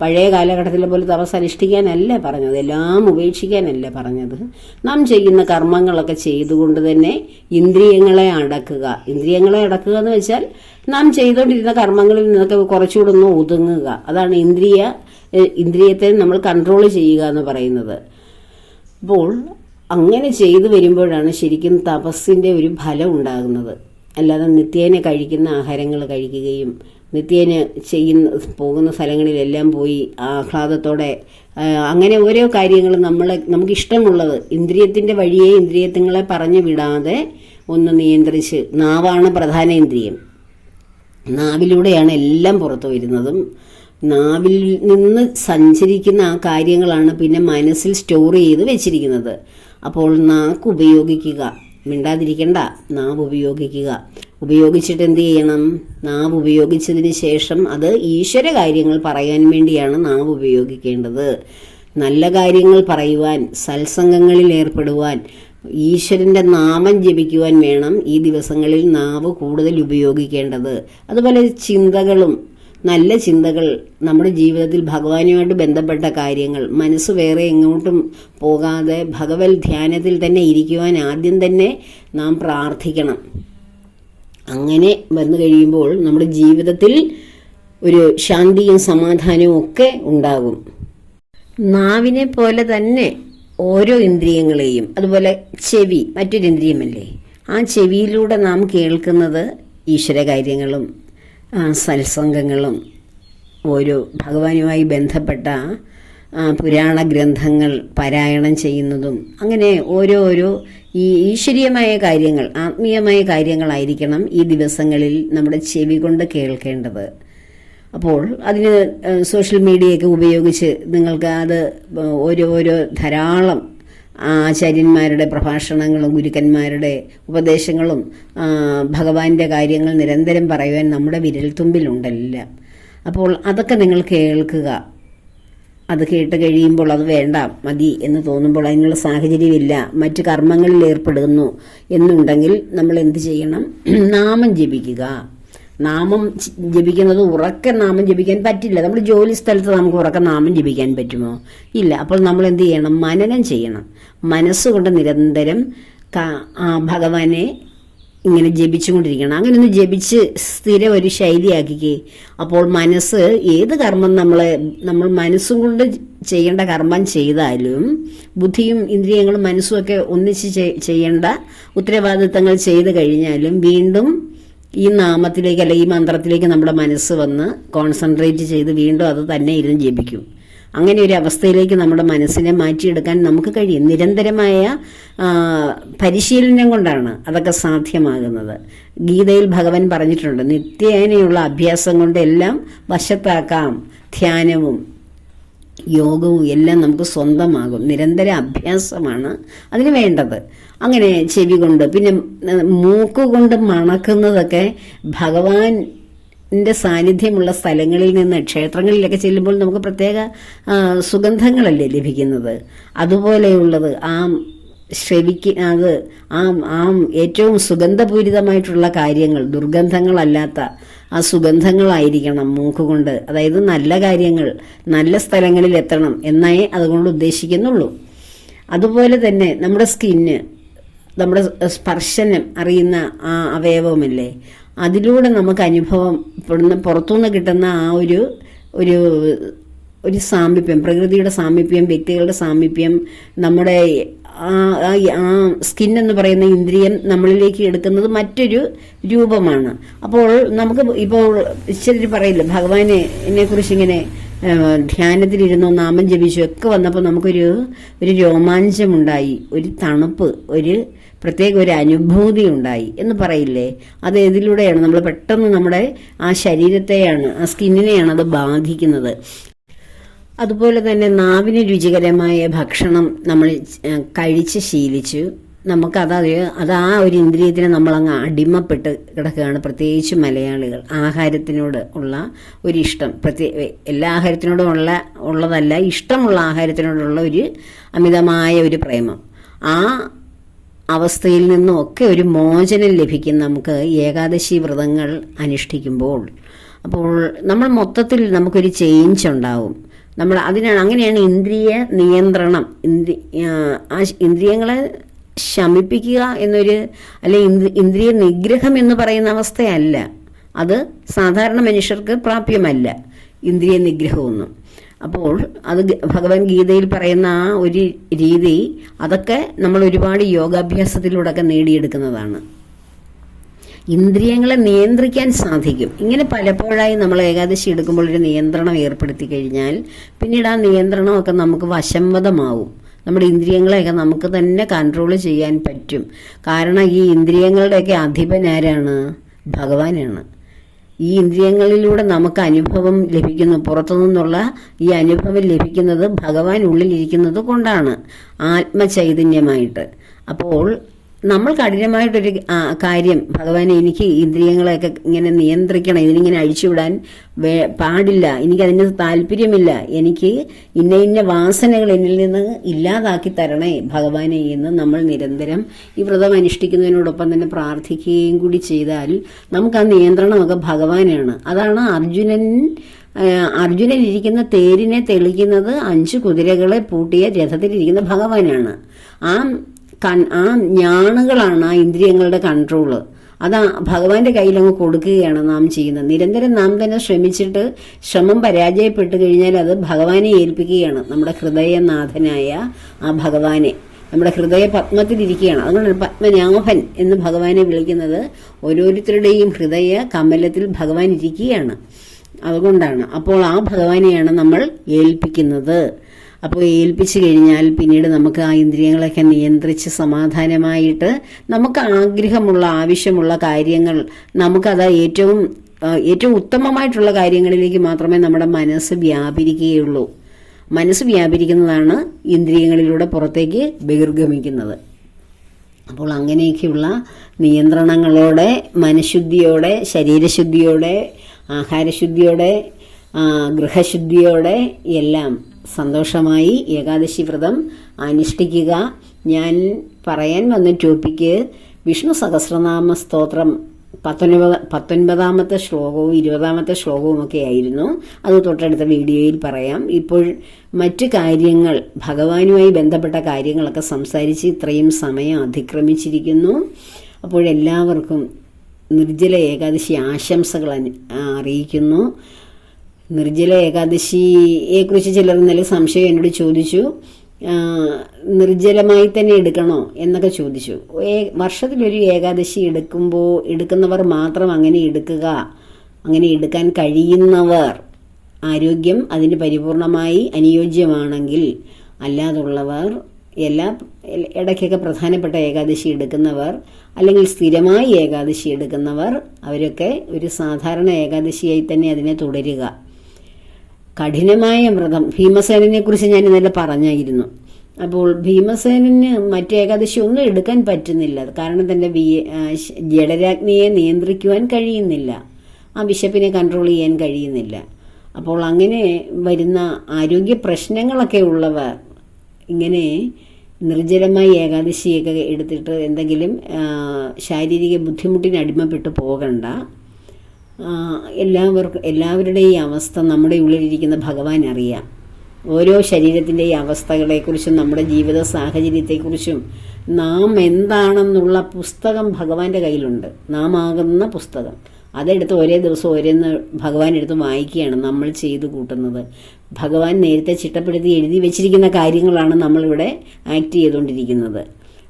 പഴയ കാലഘട്ടത്തിലെ പോലെ തപസ് അനുഷ്ഠിക്കാനല്ല പറഞ്ഞത്. എല്ലാം ഉപേക്ഷിക്കാനല്ല പറഞ്ഞത്. നാം ചെയ്യുന്ന കർമ്മങ്ങളൊക്കെ ചെയ്തുകൊണ്ട് തന്നെ ഇന്ദ്രിയങ്ങളെ അടക്കുക. ഇന്ദ്രിയങ്ങളെ അടക്കുക എന്ന് വെച്ചാൽ നാം ചെയ്തുകൊണ്ടിരുന്ന കർമ്മങ്ങളിൽ നിന്നൊക്കെ കുറച്ചുകൂടെ ഒന്ന് ഒതുങ്ങുക. അതാണ് ഇന്ദ്രിയ ഇന്ദ്രിയത്തെ നമ്മൾ കൺട്രോൾ ചെയ്യുക എന്ന് പറയുന്നത്. അപ്പോൾ അങ്ങനെ ചെയ്തു വരുമ്പോഴാണ് ശരിക്കും തപസ്സിന്റെ ഒരു ഫലം ഉണ്ടാകുന്നത്. അല്ലാതെ നിത്യേന കഴിക്കുന്ന ആഹാരങ്ങൾ കഴിക്കുകയും നിത്യേന ചെയ്യുന്ന പോകുന്ന സ്ഥലങ്ങളിലെല്ലാം പോയി ആഹ്ലാദത്തോടെ അങ്ങനെ ഓരോ കാര്യങ്ങളും നമ്മൾ നമുക്ക് ഇഷ്ടമുള്ളത് ഇന്ദ്രിയത്തിന്റെ വഴിയെ ഇന്ദ്രിയത്തിങ്ങളെ പറഞ്ഞു വിടാതെ ഒന്ന് നിയന്ത്രിച്ച് നാവാണ് പ്രധാന ഇന്ദ്രിയം. നാവിലൂടെയാണ് എല്ലാം പുറത്തു വരുന്നതും നാവിൽ നിന്ന് സഞ്ചരിക്കുന്ന ആ കാര്യങ്ങളാണ് പിന്നെ മനസ്സിൽ സ്റ്റോർ ചെയ്ത് വെച്ചിരിക്കുന്നത്. അപ്പോൾ നാക്ക് ഉപയോഗിക്കുക. മിണ്ടാതിരിക്കണ്ട. നാവ് ഉപയോഗിക്കുക. ഉപയോഗിച്ചിട്ട് എന്ത് ചെയ്യണം? നാവ് ഉപയോഗിച്ചതിന് ശേഷം അത് ഈശ്വര കാര്യങ്ങൾ പറയാൻ വേണ്ടിയാണ് നാവ് ഉപയോഗിക്കേണ്ടത്. നല്ല കാര്യങ്ങൾ പറയുവാൻ സത്സംഗങ്ങളിൽ ഏർപ്പെടുവാൻ ഈശ്വരന്റെ നാമം ജപിക്കുവാൻ വേണം ഈ ദിവസങ്ങളിൽ നാവ് കൂടുതൽ ഉപയോഗിക്കേണ്ടത്. അതുപോലെ ചിന്തകളും നല്ല ചിന്തകൾ നമ്മുടെ ജീവിതത്തിൽ ഭഗവാനുമായിട്ട് ബന്ധപ്പെട്ട കാര്യങ്ങൾ. മനസ്സ് വേറെ എങ്ങോട്ടും പോകാതെ ഭഗവത് ധ്യാനത്തിൽ തന്നെ ഇരിക്കുവാൻ ആദ്യം തന്നെ നാം പ്രാർത്ഥിക്കണം. അങ്ങനെ വന്നു കഴിയുമ്പോൾ നമ്മുടെ ജീവിതത്തിൽ ഒരു ശാന്തിയും സമാധാനവും ഒക്കെ ഉണ്ടാകും. നാവിനെ പോലെ തന്നെ ഓരോ ഇന്ദ്രിയങ്ങളെയും അതുപോലെ ചെവി മറ്റൊരു ഇന്ദ്രിയമല്ലേ? ആ ചെവിയിലൂടെ നാം കേൾക്കുന്നത് ഈശ്വര കാര്യങ്ങളും സത്സംഗങ്ങളും ഓരോ ഭഗവാനുമായി ബന്ധപ്പെട്ട പുരാണ ഗ്രന്ഥങ്ങൾ പാരായണം ചെയ്യുന്നതും അങ്ങനെ ഓരോരോ ഓരോ ഈ ഈശ്വരീയമായ കാര്യങ്ങൾ ആത്മീയമായ കാര്യങ്ങളായിരിക്കണം ഈ ദിവസങ്ങളിൽ നമ്മുടെ ചെവി കൊണ്ട് കേൾക്കേണ്ടത്. അപ്പോൾ അതിന് സോഷ്യൽ മീഡിയയൊക്കെ ഉപയോഗിച്ച് നിങ്ങൾക്ക് അത് ഓരോരോ ഓരോ ധാരാളം ആചാര്യന്മാരുടെ പ്രഭാഷണങ്ങളും ഗുരുക്കന്മാരുടെ ഉപദേശങ്ങളും ഭഗവാന്റെ കാര്യങ്ങൾ നിരന്തരം പറയുവാൻ നമ്മുടെ വിരൽത്തുമ്പിലുണ്ടെല്ലാം. അപ്പോൾ അതൊക്കെ നിങ്ങൾ കേൾക്കുക. അത് കേട്ട് കഴിയുമ്പോൾ അത് വേണ്ട മതി എന്ന് തോന്നുമ്പോൾ അതിനുള്ള സാഹചര്യമില്ല. മറ്റ് കർമ്മങ്ങളിൽ ഏർപ്പെടുന്നു എന്നുണ്ടെങ്കിൽ നമ്മൾ എന്ത് ചെയ്യണം? നാമം ജപിക്കുക. നാമം ജപിക്കുന്നത് ഉറക്കെ നാമം ജപിക്കാൻ പറ്റില്ല. നമ്മൾ ജോലി സ്ഥലത്ത് നമുക്ക് ഉറക്കെ നാമം ജപിക്കാൻ പറ്റുമോ? ഇല്ല. അപ്പോൾ നമ്മൾ എന്ത് ചെയ്യണം? മനനം ചെയ്യണം. മനസ്സുകൊണ്ട് നിരന്തരം ഭഗവാനെ ഇങ്ങനെ ജപിച്ചുകൊണ്ടിരിക്കണം. അങ്ങനെ ഒന്ന് ജപിച്ച് സ്ഥിരം ഒരു ശൈലിയാക്കിക്കേ. അപ്പോൾ മനസ്സ് ഏത് കർമ്മം നമ്മളെ നമ്മൾ മനസ്സും കൊണ്ട് ചെയ്യേണ്ട കർമ്മം ചെയ്താലും ബുദ്ധിയും ഇന്ദ്രിയങ്ങളും മനസ്സും ഒക്കെ ഒന്നിച്ച് ചെയ്യേണ്ട ഉത്തരവാദിത്തങ്ങൾ ചെയ്ത് കഴിഞ്ഞാലും വീണ്ടും ഈ നാമത്തിലേക്ക് അല്ലെങ്കിൽ ഈ മന്ത്രത്തിലേക്ക് നമ്മുടെ മനസ്സ് വന്ന് കോൺസെൻട്രേറ്റ് ചെയ്ത് വീണ്ടും അത് തന്നെ ഇരുന്ന് ജപിക്കും. അങ്ങനെ ഒരു അവസ്ഥയിലേക്ക് നമ്മുടെ മനസ്സിനെ മാറ്റിയെടുക്കാൻ നമുക്ക് കഴിയും. നിരന്തരമായ പരിശീലനം കൊണ്ടാണ് അതൊക്കെ സാധ്യമാകുന്നത്. ഗീതയിൽ ഭഗവാൻ പറഞ്ഞിട്ടുണ്ട് നിത്യേനയുള്ള അഭ്യാസം കൊണ്ട് എല്ലാം വശത്താക്കാം. ധ്യാനവും യോഗവും എല്ലാം നമുക്ക് സ്വന്തമാകും. നിരന്തര അഭ്യാസമാണ് അതിന് വേണ്ടത്. അങ്ങനെ ചെവി കൊണ്ട് പിന്നെ മൂക്ക് കൊണ്ട് മണക്കുന്നതൊക്കെ ഭഗവാന്റെ സാന്നിധ്യമുള്ള സ്ഥലങ്ങളിൽ നിന്ന് ക്ഷേത്രങ്ങളിലൊക്കെ ചെല്ലുമ്പോൾ നമുക്ക് പ്രത്യേക സുഗന്ധങ്ങളല്ലേ ലഭിക്കുന്നത്. അതുപോലെയുള്ളത് ആ ശ്രവിക്ക് അത് ആ ആ ഏറ്റവും സുഗന്ധപൂരിതമായിട്ടുള്ള കാര്യങ്ങൾ ദുർഗന്ധങ്ങളല്ലാത്ത ആ സുഗന്ധങ്ങളായിരിക്കണം മൂക്കുകൊണ്ട്. അതായത് നല്ല കാര്യങ്ങൾ നല്ല സ്ഥലങ്ങളിൽ എത്തണം എന്നേ അതുകൊണ്ട് ഉദ്ദേശിക്കുന്നുള്ളൂ. അതുപോലെ തന്നെ നമ്മുടെ സ്കിന്ന് നമ്മുടെ സ്പർശനം അറിയുന്ന ആ അവയവമല്ലേ അതിലൂടെ നമുക്ക് അനുഭവപ്പെടുന്ന പുറത്തുനിന്ന് കിട്ടുന്ന ആ ഒരു ഒരു ഒരു സാമീപ്യം പ്രകൃതിയുടെ സാമീപ്യം വ്യക്തികളുടെ സാമീപ്യം നമ്മുടെ ആ സ്കിൻ എന്ന് പറയുന്ന ഇന്ദ്രിയം നമ്മളിലേക്ക് എടുക്കുന്നത് മറ്റൊരു രൂപമാണ്. അപ്പോൾ നമുക്ക് ഇപ്പോൾ ഇച്ചിരി പറയില്ല ഭഗവാനെ കുറിച്ച് ഇങ്ങനെ ധ്യാനത്തിലിരുന്നു നാമം ജപിച്ചോ ഒക്കെ വന്നപ്പോൾ നമുക്കൊരു ഒരു രോമാഞ്ചമുണ്ടായി. ഒരു തണുപ്പ് ഒരു പ്രത്യേക ഒരു അനുഭൂതി ഉണ്ടായി എന്ന് പറയില്ലേ? അത് ഇതിലൂടെയാണ് നമ്മൾ പെട്ടെന്ന് നമ്മുടെ ആ ശരീരത്തെയാണ് ആ സ്കിന്നിനെയാണ് അത് ബാധിക്കുന്നത്. അതുപോലെ തന്നെ നാവിന് രുചികരമായ ഭക്ഷണം നമ്മൾ കഴിച്ച് ശീലിച്ചു. നമുക്കത് അത് ആ ഒരു ഇന്ദ്രിയത്തിന് നമ്മളങ്ങ് അടിമപ്പെട്ട് കിടക്കുകയാണ്. പ്രത്യേകിച്ച് മലയാളികൾ. ആഹാരത്തിനോട് ഉള്ള ഒരു ഇഷ്ടം. പ്രത്യേക എല്ലാ ആഹാരത്തിനോടും ഉള്ള ഉള്ളതല്ല ഇഷ്ടമുള്ള ആഹാരത്തിനോടുള്ള ഒരു അമിതമായ ഒരു പ്രേമം. ആ അവസ്ഥയിൽ നിന്നൊക്കെ ഒരു മോചനം ലഭിക്കും നമുക്ക് ഏകാദശി വ്രതങ്ങൾ അനുഷ്ഠിക്കുമ്പോൾ അപ്പോൾ നമ്മൾ മൊത്തത്തിൽ നമുക്കൊരു ചേഞ്ച് ഉണ്ടാവും. നമ്മൾ അതിനാണ് അങ്ങനെയാണ് ഇന്ദ്രിയ നിയന്ത്രണം. ഇന്ദ്രി ആ ഇന്ദ്രിയങ്ങളെ ശമിപ്പിക്കുക എന്നൊരു അല്ലെ ഇന്ദ്- ഇന്ദ്രിയ നിഗ്രഹം എന്ന് പറയുന്ന അവസ്ഥയല്ല. അത് സാധാരണ മനുഷ്യർക്ക് പ്രാപ്യമല്ല ഇന്ദ്രിയ നിഗ്രഹമൊന്നും. അപ്പോൾ അത് ഭഗവത്ഗീതയിൽ പറയുന്ന ആ ഒരു രീതി അതൊക്കെ നമ്മൾ ഒരുപാട് യോഗാഭ്യാസത്തിലൂടെ ഒക്കെ നേടിയെടുക്കുന്നതാണ്. ഇന്ദ്രിയങ്ങളെ നിയന്ത്രിക്കാൻ സാധിക്കും. ഇങ്ങനെ പലപ്പോഴായി നമ്മൾ ഏകാദശി എടുക്കുമ്പോൾ ഒരു നിയന്ത്രണം ഏർപ്പെടുത്തി കഴിഞ്ഞാൽ പിന്നീട് ആ നിയന്ത്രണമൊക്കെ നമുക്ക് വശംവദമാവും നമ്മുടെ ഇന്ദ്രിയങ്ങളെയൊക്കെ നമുക്ക് തന്നെ കൺട്രോൾ ചെയ്യാൻ പറ്റും. കാരണം ഈ ഇന്ദ്രിയങ്ങളുടെയൊക്കെ അധിപൻ ആരാണ്? ഭഗവാനാണ്. ഈ ഇന്ദ്രിയങ്ങളിലൂടെ നമുക്ക് അനുഭവം ലഭിക്കുന്നു. പുറത്തുനിന്നുള്ള ഈ അനുഭവം ലഭിക്കുന്നത് ഭഗവാൻ ഉള്ളിലിരിക്കുന്നത് കൊണ്ടാണ്. ആത്മചൈതന്യമായിട്ട്. അപ്പോൾ നമ്മൾ കഠിനമായിട്ടൊരു കാര്യം ഭഗവാനെ എനിക്ക് ഇന്ദ്രിയങ്ങളെയൊക്കെ ഇങ്ങനെ നിയന്ത്രിക്കണം ഇതിനിങ്ങനെ അഴിച്ചുവിടാൻ വേ പാടില്ല എനിക്കതിന് താല്പര്യമില്ല എനിക്ക് ഇന്ന ഇന്ന വാസനകൾ എന്നിൽ നിന്ന് ഇല്ലാതാക്കി തരണേ ഭഗവാനെ എന്ന് നമ്മൾ നിരന്തരം ഈ വ്രതം അനുഷ്ഠിക്കുന്നതിനോടൊപ്പം തന്നെ പ്രാർത്ഥിക്കുകയും കൂടി ചെയ്താൽ നമുക്ക് ആ നിയന്ത്രണമൊക്കെ ഭഗവാനാണ്. അതാണ് അർജുനൻ അർജുനൻ ഇരിക്കുന്ന തേരിനെ തെളിക്കുന്നത് അഞ്ച് കുതിരകളെ പൂട്ടിയ രഥത്തിലിരിക്കുന്ന ഭഗവാനാണ്. ആ ആ ഞാണുകളാണ് ആ ഇന്ദ്രിയങ്ങളുടെ കൺട്രോൾ അത് ഭഗവാന്റെ കയ്യിലങ്ങ് കൊടുക്കുകയാണ് നാം ചെയ്യുന്നത്. നിരന്തരം നാം തന്നെ ശ്രമിച്ചിട്ട് ശ്രമം പരാജയപ്പെട്ടു കഴിഞ്ഞാൽ അത് ഭഗവാനെ ഏൽപ്പിക്കുകയാണ്. നമ്മുടെ ഹൃദയനാഥനായ ആ ഭഗവാനെ. നമ്മുടെ ഹൃദയ പത്മത്തിലിരിക്കുകയാണ് അതുകൊണ്ടാണ് പത്മനാഭൻ എന്ന് ഭഗവാനെ വിളിക്കുന്നത്. ഓരോരുത്തരുടെയും ഹൃദയ കമലത്തിൽ ഭഗവാൻ ഇരിക്കുകയാണ്. അതുകൊണ്ടാണ്. അപ്പോൾ ആ ഭഗവാനെയാണ് നമ്മൾ ഏൽപ്പിക്കുന്നത്. അപ്പോൾ ഏൽപ്പിച്ചു കഴിഞ്ഞാൽ പിന്നീട് നമുക്ക് ആ ഇന്ദ്രിയങ്ങളൊക്കെ നിയന്ത്രിച്ച് സമാധാനമായിട്ട് നമുക്ക് ആഗ്രഹമുള്ള ആവശ്യമുള്ള കാര്യങ്ങൾ നമുക്കത് ഏറ്റവും ഏറ്റവും ഉത്തമമായിട്ടുള്ള കാര്യങ്ങളിലേക്ക് മാത്രമേ നമ്മുടെ മനസ്സ് വ്യാപരിക്കുകയുള്ളൂ. മനസ്സ് വ്യാപരിക്കുന്നതാണ് ഇന്ദ്രിയങ്ങളിലൂടെ പുറത്തേക്ക് ബഹിർഗമിക്കുന്നത്. അപ്പോൾ അങ്ങനെയൊക്കെയുള്ള നിയന്ത്രണങ്ങളോടെ മനഃശുദ്ധിയോടെ ശരീരശുദ്ധിയോടെ ആഹാരശുദ്ധിയോടെ ഗൃഹശുദ്ധിയോടെ എല്ലാം സന്തോഷമായി ഏകാദശി വ്രതം അനുഷ്ഠിക്കുക. ഞാൻ പറയാൻ വന്ന ടോപ്പിക്ക് വിഷ്ണു സഹസ്രനാമ സ്തോത്രം പത്തൊൻപത് പത്തൊൻപതാമത്തെ ശ്ലോകവും ഇരുപതാമത്തെ ശ്ലോകവും ഒക്കെ ആയിരുന്നു. അത് തൊട്ടടുത്ത വീഡിയോയിൽ പറയാം. ഇപ്പോൾ മറ്റു കാര്യങ്ങൾ ഭഗവാനുമായി ബന്ധപ്പെട്ട കാര്യങ്ങളൊക്കെ സംസാരിച്ച് ഇത്രയും സമയം അതിക്രമിച്ചിരിക്കുന്നു. അപ്പോഴെല്ലാവർക്കും നിർജല ഏകാദശി ആശംസകൾ അറിയിക്കുന്നു. നിർജല ഏകാദശിയെക്കുറിച്ച് ചിലർ ഇന്നലെ സംശയം എന്നോട് ചോദിച്ചു. നിർജലമായി തന്നെ എടുക്കണോ എന്നൊക്കെ ചോദിച്ചു. വർഷത്തിലൊരു ഏകാദശി എടുക്കുമ്പോൾ എടുക്കുന്നവർ മാത്രം അങ്ങനെ എടുക്കുക അങ്ങനെ എടുക്കാൻ കഴിയുന്നവർ ആരോഗ്യം അതിന് പരിപൂർണമായി അനുയോജ്യമാണെങ്കിൽ അല്ലാതുള്ളവർ എല്ലാ ഇടയ്ക്കൊക്കെ പ്രധാനപ്പെട്ട ഏകാദശി എടുക്കുന്നവർ അല്ലെങ്കിൽ സ്ഥിരമായി ഏകാദശി എടുക്കുന്നവർ അവരൊക്കെ ഒരു സാധാരണ ഏകാദശിയായി തന്നെ അതിനെ തുടരുക. കഠിനമായ വ്രതം. ഭീമസേനനെ കുറിച്ച് ഞാൻ ഇന്നലെ പറഞ്ഞായിരുന്നു. അപ്പോൾ ഭീമസേനന് മറ്റു ഏകാദശി ഒന്നും എടുക്കാൻ പറ്റുന്നില്ല. കാരണം തന്റെ ജഡരാജ്ഞിയെ നിയന്ത്രിക്കുവാൻ കഴിയുന്നില്ല. ആ ബിഷപ്പിനെ കൺട്രോൾ ചെയ്യാൻ കഴിയുന്നില്ല. അപ്പോൾ അങ്ങനെ വരുന്ന ആരോഗ്യ പ്രശ്നങ്ങളൊക്കെ ഉള്ളവർ ഇങ്ങനെ നിർജലമായി ഏകാദശിയൊക്കെ എടുത്തിട്ട് എന്തെങ്കിലും ശാരീരിക ബുദ്ധിമുട്ടിന് അടിമപ്പെട്ട് പോകണ്ട. എല്ലാവർക്കും എല്ലാവരുടെയും അവസ്ഥ നമ്മുടെ ഉള്ളിലിരിക്കുന്ന ഭഗവാൻ അറിയാം. ഓരോ ശരീരത്തിന്റെയും അവസ്ഥകളെക്കുറിച്ചും നമ്മുടെ ജീവിത സാഹചര്യത്തെക്കുറിച്ചും നാം എന്താണെന്നുള്ള പുസ്തകം ഭഗവാന്റെ കയ്യിലുണ്ട്. നാം ആകുന്ന പുസ്തകം. അതെടുത്ത് ഒരേ ദിവസം ഓരോന്ന് ഭഗവാൻ എടുത്ത് വായിക്കുകയാണ് നമ്മൾ ചെയ്തു കൂട്ടുന്നത്. ഭഗവാൻ നേരത്തെ ചിട്ടപ്പെടുത്തി എഴുതി വെച്ചിരിക്കുന്ന കാര്യങ്ങളാണ് നമ്മളിവിടെ ആക്ട് ചെയ്തുകൊണ്ടിരിക്കുന്നത്.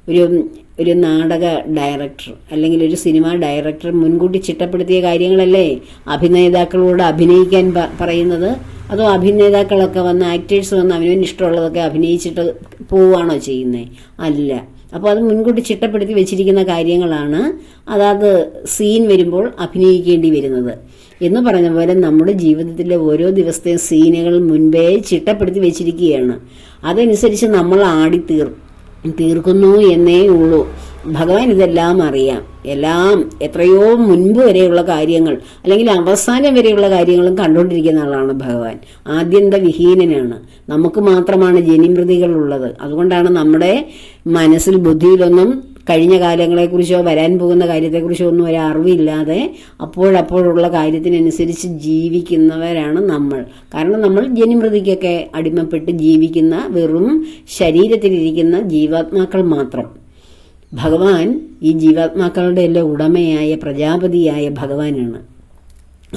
ഒരു ഒരു നാടക ഡയറക്ടർ അല്ലെങ്കിൽ ഒരു സിനിമ ഡയറക്ടർ മുൻകൂട്ടി ചിട്ടപ്പെടുത്തിയ കാര്യങ്ങളല്ലേ? അഭിനേതാക്കളോട് അഭിനയിക്കാൻ പറയുന്നത്? അതോ അഭിനേതാക്കളൊക്കെ വന്ന് ആക്ടേഴ്സ് വന്ന് അവനവന് ഇഷ്ടമുള്ളതൊക്കെ അഭിനയിച്ചിട്ട് പോവുകയാണോ ചെയ്യുന്നത് അല്ല. അപ്പോൾ അത് മുൻകൂട്ടി ചിട്ടപ്പെടുത്തി വെച്ചിരിക്കുന്ന കാര്യങ്ങളാണ്. അതാത് സീൻ വരുമ്പോൾ അഭിനയിക്കേണ്ടി വരുന്നത്. എന്ന് പറഞ്ഞ പോലെ നമ്മുടെ ജീവിതത്തിലെ ഓരോ ദിവസത്തെയും സീനുകൾ മുൻപേ ചിട്ടപ്പെടുത്തി വെച്ചിരിക്കുകയാണ്. അതനുസരിച്ച് നമ്മൾ ആടി തീർ തീർക്കുന്നു എന്നേ ഉള്ളൂ. ഭഗവാൻ ഇതെല്ലാം അറിയാം. എല്ലാം എത്രയോ മുൻപ് വരെയുള്ള കാര്യങ്ങൾ അല്ലെങ്കിൽ അവസാനം വരെയുള്ള കാര്യങ്ങളും കണ്ടുകൊണ്ടിരിക്കുന്ന ആളാണ് ഭഗവാൻ. ആദ്യന്ത വിഹീനനാണ്. നമുക്ക് മാത്രമാണ് ജനിമൃതികൾ ഉള്ളത്. അതുകൊണ്ടാണ് നമ്മുടെ മനസ്സിൽ ബുദ്ധിയിലൊന്നും കഴിഞ്ഞ കാലങ്ങളെക്കുറിച്ചോ വരാൻ പോകുന്ന കാര്യത്തെക്കുറിച്ചോ ഒന്നും ഒരു അറിവില്ലാതെ അപ്പോഴപ്പോഴുള്ള കാര്യത്തിനനുസരിച്ച് ജീവിക്കുന്നവരാണ് നമ്മൾ. കാരണം നമ്മൾ ജനിമൃതിക്കൊക്കെ അടിമപ്പെട്ട് ജീവിക്കുന്ന വെറും ശരീരത്തിലിരിക്കുന്ന ജീവാത്മാക്കൾ മാത്രം. ഭഗവാൻ ഈ ജീവാത്മാക്കളുടെ എല്ലാം ഉടമയായ പ്രജാപതിയായ ഭഗവാനാണ്.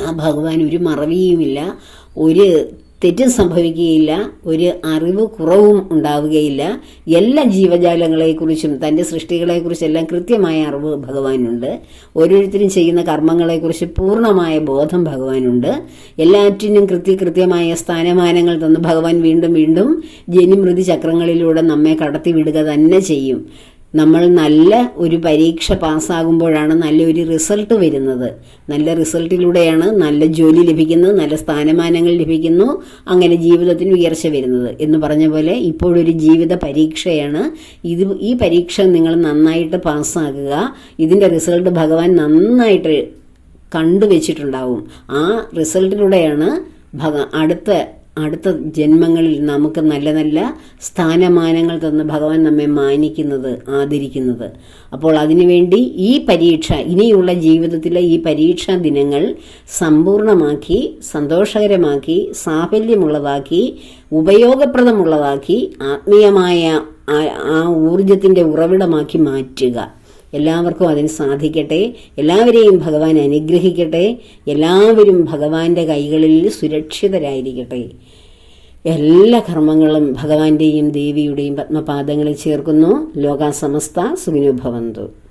ആ ഭഗവാൻ ഒരു മറവിയുമില്ല. ഒരു തെറ്റും സംഭവിക്കുകയില്ല ഒരു അറിവ് കുറവും ഉണ്ടാവുകയില്ല. എല്ലാ ജീവജാലങ്ങളെക്കുറിച്ചും തന്റെ സൃഷ്ടികളെക്കുറിച്ചെല്ലാം കൃത്യമായ അറിവ് ഭഗവാനുണ്ട്. ഓരോരുത്തരും ചെയ്യുന്ന കർമ്മങ്ങളെക്കുറിച്ച് പൂർണമായ ബോധം ഭഗവാനുണ്ട്. എല്ലാറ്റിനും കൃത്യകൃത്യമായ സ്ഥാനമാനങ്ങൾ തന്ന് ഭഗവാൻ വീണ്ടും വീണ്ടും ജനിമൃതി ചക്രങ്ങളിലൂടെ നമ്മെ കടത്തിവിടുക തന്നെ ചെയ്യും. നമ്മൾ നല്ല ഒരു പരീക്ഷ പാസ്സാകുമ്പോഴാണ് നല്ലൊരു റിസൾട്ട് വരുന്നത്. നല്ല റിസൾട്ടിലൂടെയാണ് നല്ല ജോലി ലഭിക്കുന്നത് നല്ല സ്ഥാനമാനങ്ങൾ ലഭിക്കുന്നു അങ്ങനെ ജീവിതത്തിന് ഉയർച്ച വരുന്നത്. എന്ന് പറഞ്ഞ പോലെ ഇപ്പോഴൊരു ജീവിത പരീക്ഷയാണ്. ഇത് ഈ പരീക്ഷ നിങ്ങൾ നന്നായിട്ട് പാസ്സാകുക. ഇതിന്റെ റിസൾട്ട് ഭഗവാൻ നന്നായിട്ട് കണ്ടുവച്ചിട്ടുണ്ടാവും. ആ റിസൾട്ടിലൂടെയാണ് ഭഗ അടുത്ത അടുത്ത ജന്മങ്ങളിൽ നമുക്ക് നല്ല നല്ല സ്ഥാനമാനങ്ങൾ തന്ന് ഭഗവാൻ നമ്മെ മാനിക്കുന്നത് ആദരിക്കുന്നത്. അപ്പോൾ അതിനുവേണ്ടി ഈ പരീക്ഷ ഇനിയുള്ള ജീവിതത്തിലെ ഈ പരീക്ഷാ ദിനങ്ങൾ സമ്പൂർണമാക്കി സന്തോഷകരമാക്കി സാഫല്യമുള്ളതാക്കി ഉപയോഗപ്രദമുള്ളതാക്കി ആത്മീയമായ ആ- ഊർജത്തിന്റെ ഉറവിടമാക്കി മാറ്റുക. എല്ലാവർക്കും അതിന് സാധിക്കട്ടെ. എല്ലാവരെയും ഭഗവാൻ അനുഗ്രഹിക്കട്ടെ. എല്ലാവരും ഭഗവാന്റെ കൈകളിൽ സുരക്ഷിതരായിരിക്കട്ടെ. എല്ലാ കർമ്മങ്ങളും ഭഗവാന്റെയും ദേവിയുടെയും പത്മപാദങ്ങളിൽ ചേർക്കുന്നു. ലോകാസമസ്ത സുഖിനുഭവന്തു